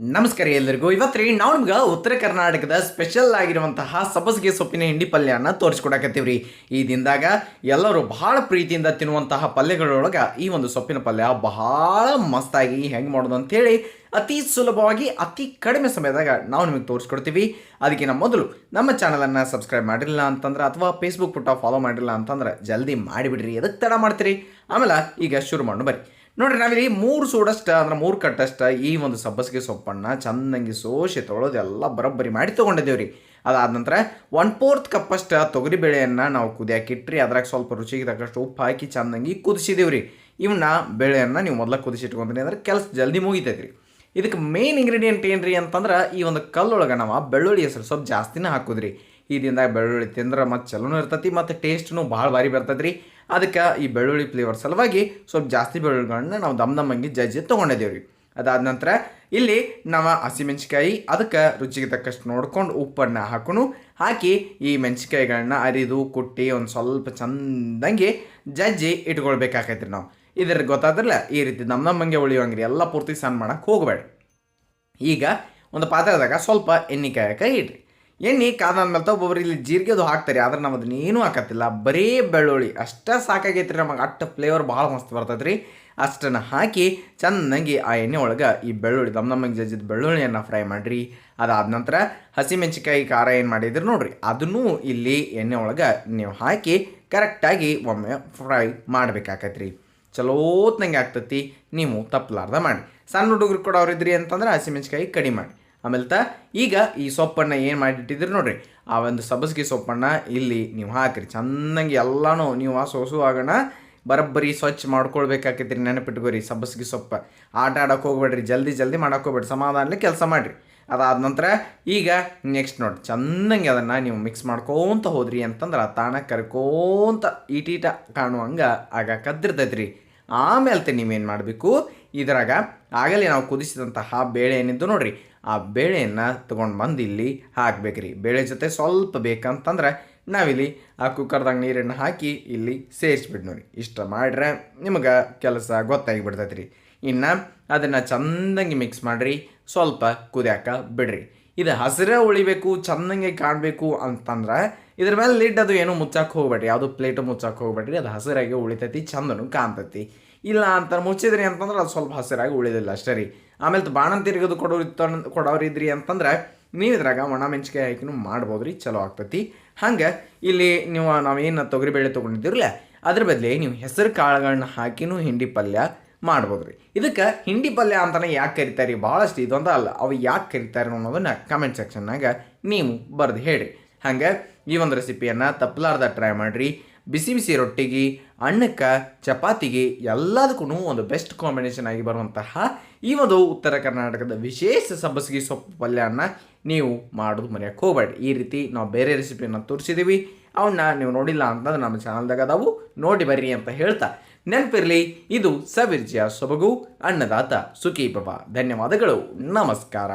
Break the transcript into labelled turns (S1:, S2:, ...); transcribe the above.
S1: ನಮಸ್ಕಾರ ಎಲ್ಲರಿಗೂ. ಇವತ್ತು ರೀ ನಾವು ನಿಮ್ಗೆ ಉತ್ತರ ಕರ್ನಾಟಕದ ಸ್ಪೆಷಲ್ ಆಗಿರುವಂತಹ ಸಬ್ಬಸಿಗೆ ಸೊಪ್ಪಿನ ಹಿಂಡಿ ಪಲ್ಯನ ತೋರಿಸ್ಕೊಡಕತ್ತೀವಿ ರೀ ಈ ದಿನದಾಗ ಎಲ್ಲರೂ ಬಹಳ ಪ್ರೀತಿಯಿಂದ ತಿನ್ನುವಂತಹ ಪಲ್ಯಗಳೊಳಗೆ ಈ ಒಂದು ಸೊಪ್ಪಿನ ಪಲ್ಯ ಬಹಳ ಮಸ್ತಾಗಿ ಹೆಂಗೆ ಮಾಡೋದು ಅಂತೇಳಿ ಅತಿ ಸುಲಭವಾಗಿ, ಅತಿ ಕಡಿಮೆ ಸಮಯದಾಗ ನಾವು ನಿಮಗೆ ತೋರಿಸ್ಕೊಡ್ತೀವಿ. ಅದಕ್ಕಿಂತ ಮೊದಲು ನಮ್ಮ ಚಾನಲನ್ನು ಸಬ್ಸ್ಕ್ರೈಬ್ ಮಾಡಿರಲಿಲ್ಲ ಅಂತಂದ್ರೆ ಅಥವಾ ಫೇಸ್ಬುಕ್ ಪುಟ ಫಾಲೋ ಮಾಡಿರಲಿಲ್ಲ ಅಂತಂದ್ರೆ ಜಲ್ದಿ ಮಾಡಿಬಿಡ್ರಿ. ಎದಕ್ಕೆ ತಡ ಮಾಡ್ತೀರಿ? ಆಮೇಲೆ ಈಗ ಶುರು ಮಾಡೋಣ ಬರ್ರಿ. ನೋಡ್ರಿ, ನಾವಿಲ್ಲಿ ಮೂರು ಸೂಡಷ್ಟ, ಅಂದ್ರೆ ಮೂರು ಕಟ್ಟಷ್ಟ, ಈ ಒಂದು ಸಬ್ಬಸಿಗೆ ಸೊಪ್ಪನ್ನು ಚೆನ್ನಾಗಿ ಸೋಸಿ ತೊಳೆದು ಎಲ್ಲ ಬರೋಬ್ಬರಿ ಮಾಡಿ ತೊಗೊಂಡಿದ್ದೇವೆ ರೀ ಅದಾದ ನಂತರ ಒನ್ ಫೋರ್ತ್ ಕಪ್ಪಷ್ಟು ತೊಗರಿ ಬೇಳೆಯನ್ನು ನಾವು ಕುದಿಯಾಕಿಟ್ರಿ ಅದ್ರಾಗ ಸ್ವಲ್ಪ ರುಚಿಗೆ ತಕ್ಕಷ್ಟು ಉಪ್ಪು ಹಾಕಿ ಚೆನ್ನಾಗಿ ಕುದಿಸಿದೇವೆ ರೀ ಇವನ್ನ ಬೇಳೆಯನ್ನು ನೀವು ಮೊದಲ ಕುದಿಸಿಟ್ಕೊಂಡ್ರಿ ಅಂದ್ರೆ ಕೆಲಸ ಜಲ್ದಿ ಮುಗಿತೈತೆ ರೀ ಇದಕ್ಕೆ ಮೇನ್ ಇಂಗ್ರೀಡಿಯೆಂಟ್ ಏನು ರೀ ಅಂತಂದ್ರೆ ಈ ಒಂದು ಕಲ್ಲೊಳಗೆ ನಾವು ಬೆಳ್ಳುಳ್ಳಿ ಹೆಸರು ಸ್ವಲ್ಪ ಜಾಸ್ತಿನೇ ಹಾಕುದ್ರಿ. ಈ ಬೆಳ್ಳುಳ್ಳಿ ತಿಂದ್ರೆ ಮತ್ತು ಚಲೋನು ಇರ್ತೈತಿ, ಮತ್ತು ಟೇಸ್ಟ್ನು ಭಾಳ ಭಾರಿ ಬರ್ತೈತೆ ರೀ ಅದಕ್ಕೆ ಈ ಬೆಳ್ಳುಳ್ಳಿ ಫ್ಲೇವರ್ ಸಲುವಾಗಿ ಸ್ವಲ್ಪ ಜಾಸ್ತಿ ಬೆಳ್ಳುಳ್ಳಿಗಳನ್ನ ನಾವು ದಮ್ ದಮ್ಮಂಗಿ ಜಜ್ಜಿ ತೊಗೊಂಡಿದ್ದೇವೆ ರೀ ಅದಾದ ನಂತರ ಇಲ್ಲಿ ನಾವು ಹಸಿಮೆಣ್ಸಿಕಾಯಿ ಅದಕ್ಕೆ ರುಚಿಗೆ ತಕ್ಕಷ್ಟು ನೋಡ್ಕೊಂಡು ಉಪ್ಪನ್ನು ಹಾಕೊಂಡು ಹಾಕಿ ಈ ಮೆಣಸಿಕಾಯಿಗಳನ್ನ ಅರಿದು, ಕುಟ್ಟಿ ಒಂದು ಸ್ವಲ್ಪ ಚಂದಂಗೆ ಜಜ್ಜಿ ಇಟ್ಕೊಳ್ಬೇಕಾಗೈತೆ ರೀ ನಾವು. ಇದ್ರ ಗೊತ್ತಾದ್ರಲ್ಲ ಈ ರೀತಿ ದಮ್ ದಮ್ಮಂಗೆ ಉಳಿಯೋಂಗ್ರಿ ಎಲ್ಲ ಪೂರ್ತಿ ಸಣ್ಣ ಮಾಡೋಕ್ಕೆ ಹೋಗಬೇಡ ಈಗ ಒಂದು ಪಾತ್ರೆದಾಗ ಸ್ವಲ್ಪ ಎಣ್ಣೆ ಕಾಯಕ್ಕೆ ಇಡ್ರಿ. ಎಣ್ಣೆ ಕಾದಾದ್ಮೇಲೆ ಒಬ್ಬೊಬ್ರು ಇಲ್ಲಿ ಜೀರಿಗೆ ಅದು ಹಾಕ್ತಾರೆ, ಆದ್ರೆ ನಾವು ಏನೂ ಹಾಕತ್ತಿಲ್ಲ. ಬರೀ ಬೆಳ್ಳುಳ್ಳಿ, ಅಷ್ಟೇ ಸಾಕಾಗೈತ್ರಿ ನಮಗೆ, ಅಷ್ಟು ಫ್ಲೇವರ್ ಭಾಳ ಮಸ್ತ್ ಬರ್ತೈತೆ ರೀ ಅಷ್ಟನ್ನು ಹಾಕಿ ಚೆನ್ನಾಗಿ ಆ ಎಣ್ಣೆ ಒಳಗೆ ಈ ಬೆಳ್ಳುಳ್ಳಿ, ದಮ್ ನಮಗೆ ಜಜ್ಜಿದ ಬೆಳ್ಳುಳ್ಳಿಯನ್ನು ಫ್ರೈ ಮಾಡಿರಿ. ಅದಾದ ನಂತರ ಹಸಿಮೆಣ್ಸಿಕಾಯಿ ಖಾರ ಏನು ಮಾಡಿದ್ರಿ ನೋಡಿರಿ, ಅದನ್ನು ಇಲ್ಲಿ ಎಣ್ಣೆ ಒಳಗೆ ನೀವು ಹಾಕಿ ಕರೆಕ್ಟಾಗಿ ಒಮ್ಮೆ ಫ್ರೈ ಮಾಡ್ಬೇಕಾಕೈತೆ ರೀ ಚಲೋತ್ನಂಗೆ ಆಗ್ತೈತಿ, ನೀವು ತಪ್ಪಲಾರ್ದ ಮಾಡಿ. ಸಣ್ಣ ಹುಡುಗರು ಕೊಡೋರಿದ್ರಿ ಅಂತಂದ್ರೆ ಹಸಿಮೆಣ್ಸಿಕಾಯಿ ಕಡಿಮೆ ಮಾಡಿ. ಆಮೇಲೆ ತ ಈಗ ಈ ಸೊಪ್ಪನ್ನು ಏನು ಮಾಡಿಟ್ಟಿದ್ರು ನೋಡ್ರಿ? ಆ ಒಂದು ಸಬ್ಬಸಿಗೆ ಸೊಪ್ಪನ್ನು ಇಲ್ಲಿ ನೀವು ಹಾಕಿರಿ. ಚೆನ್ನಾಗಿ ಎಲ್ಲನೂ ನೀವು ಆ ಸೋಸು ಆಗೋಣ. ಬರೋಬ್ಬರಿ ಸ್ವಚ್ಛ ಮಾಡ್ಕೊಳ್ಬೇಕಾಕೈತ್ರಿ ನೆನಪಿಟ್ಕೋರಿ ಸಬ್ಬಸಿಗೆ ಸೊಪ್ಪ. ಆಟ ಆಡೋಕೆ ಹೋಗ್ಬೇಡ್ರಿ. ಜಲ್ದಿ ಜಲ್ದಿ ಮಾಡಕ್ಕೆ ಹೋಗ್ಬೇಡ್ರಿ. ಸಮಾಧಾನಲಿ ಕೆಲಸ ಮಾಡಿರಿ. ಅದಾದ ನಂತರ ಈಗ ನೆಕ್ಸ್ಟ್ ನೋಡಿ ಚೆನ್ನಾಗಿ ಅದನ್ನು ನೀವು ಮಿಕ್ಸ್ ಮಾಡ್ಕೋತ ಹೋದ್ರಿ ಅಂತಂದ್ರೆ ತಾಣ ಕರ್ಕೋತ ಈಟೀಟ ಕಾಣುವಂಗೆ ಆಗ ಕದ್ದಿರ್ತೈತ್ರಿ. ಆಮೇಲೆ ನೀವೇನು ಮಾಡಬೇಕು? ಇದರಾಗ ಆಗಲೇ ನಾವು ಕುದಿಸಿದಂತಹ ಬೇಳೆ ಏನಿದ್ದು ನೋಡ್ರಿ ಆ ಬೇಳೆಯನ್ನು ತೊಗೊಂಡು ಬಂದು ಇಲ್ಲಿ ಹಾಕಬೇಕ್ರಿ. ಬೇಳೆ ಜೊತೆ ಸ್ವಲ್ಪ ಬೇಕಂತಂದ್ರೆ ನಾವಿಲ್ಲಿ ಆ ಕುಕ್ಕರ್ದಾಗ ನೀರನ್ನು ಹಾಕಿ ಇಲ್ಲಿ ಸೇರಿಸ್ಬಿಟ್ಟು ನೋಡಿ. ಇಷ್ಟ ಮಾಡ್ರೆ ನಿಮಗೆ ಕೆಲಸ ಗೊತ್ತಾಗಿ ಬಿಡ್ತೈತೆ ರೀ ಇನ್ನು ಅದನ್ನು ಚೆಂದಂಗೆ ಮಿಕ್ಸ್ ಮಾಡಿರಿ, ಸ್ವಲ್ಪ ಕುದಿಯಾಕ ಬಿಡ್ರಿ. ಇದು ಹಸಿರೇ ಉಳಿಬೇಕು ಚೆನ್ನಾಗಿ ಕಾಣಬೇಕು ಅಂತಂದ್ರೆ ಇದ್ರ ಮೇಲೆ ಲಿಡ್ ಅದು ಏನು ಮುಚ್ಚಕ್ಕೆ ಹೋಗ್ಬೇಡ್ರಿ. ಯಾವುದು ಪ್ಲೇಟು ಮುಚ್ಚಕ್ಕೆ ಹೋಗ್ಬೇಡ್ರಿ. ಅದು ಹಸಿರಾಗಿ ಉಳಿತೈತಿ, ಚಂದನು ಕಾಣ್ತೈತಿ. ಇಲ್ಲ ಅಂತ ಮುಚ್ಚಿದ್ರಿ ಅಂತಂದ್ರೆ ಅದು ಸ್ವಲ್ಪ ಹಸಿರಾಗಿ ಉಳಿದಿಲ್ಲ ಅಷ್ಟೇ ರೀ. ಆಮೇಲೆ ಬಾಣನ್ ತಿರುಗೋದು ಕೊಡೋರು ಕೊಡೋರಿದ್ರಿ ಅಂತಂದ್ರೆ ನೀವು ಇದ್ರಾಗ ಒಣ ಮೆಣಸಿಕಾಯಿ ಹಾಕಿನೂ ಮಾಡ್ಬೋದು ರೀ ಚಲೋ ಆಗ್ತೈತಿ. ಹಂಗೆ ಇಲ್ಲಿ ನೀವು ನಾವೇನು ತೊಗರಿಬೇಳೆ ತೊಗೊಂಡಿದ್ದೀರಲ್ಲ ಅದ್ರ ಬದಲಿ ನೀವು ಹೆಸರು ಕಾಳುಗಳನ್ನ ಹಾಕಿನೂ ಹಿಂಡಿ ಪಲ್ಯ ಮಾಡ್ಬೋದು ರೀ ಇದಕ್ಕೆ ಹಿಂಡಿ ಪಲ್ಯ ಅಂತಲೇ ಯಾಕೆ ಕರಿತಾರೆ ಭಾಳಷ್ಟು ಇದೊಂದು ಅಲ್ಲ, ಅವು ಯಾಕೆ ಕರಿತಾರೆ ಅನ್ನೋದನ್ನು ಕಮೆಂಟ್ ಸೆಕ್ಷನ್ನಾಗ ನೀವು ಬರೆದು ಹೇಳಿ ಹಂಗೆ ಈ ಒಂದು ರೆಸಿಪಿಯನ್ನು ತಪ್ಪಲಾರ್ದ ಟ್ರೈ ಮಾಡಿರಿ. ಬಿಸಿ ಬಿಸಿ ರೊಟ್ಟಿಗೆ, ಅನ್ನಕ್ಕೆ, ಚಪಾತಿಗೆ ಎಲ್ಲದಕ್ಕೂ ಒಂದು ಬೆಸ್ಟ್ ಕಾಂಬಿನೇಷನ್ ಆಗಿ ಬರುವಂತಹ ಈ ಒಂದು ಉತ್ತರ ಕರ್ನಾಟಕದ ವಿಶೇಷ ಸಬ್ಬಸಿಗೆ ಸೊಪ್ಪು ಪಲ್ಯನ ನೀವು ಮಾಡೋದು ಮರೆಯೋಕ್ಕೆ ಹೋಗಬೇಡಿ. ಈ ರೀತಿ ನಾವು ಬೇರೆ ರೆಸಿಪಿಯನ್ನು ತೋರಿಸಿದ್ದೀವಿ ಅವನ್ನ ನೀವು ನೋಡಿಲ್ಲ ಅಂತಂದ್ರೆ ನಮ್ಮ ಚಾನಲ್ದಾಗ ಅದಾವು. ನೋಡಿ ಬರ್ರಿ ಅಂತ ಹೇಳ್ತಾ ನೆನಪಿರಲಿ, ಇದು ಸವಿರ್ಜಿಯ ಸೊಬಗು, ಅನ್ನದಾತ ಸುಖಿ ಬಾಬಾ. ಧನ್ಯವಾದಗಳು. ನಮಸ್ಕಾರ.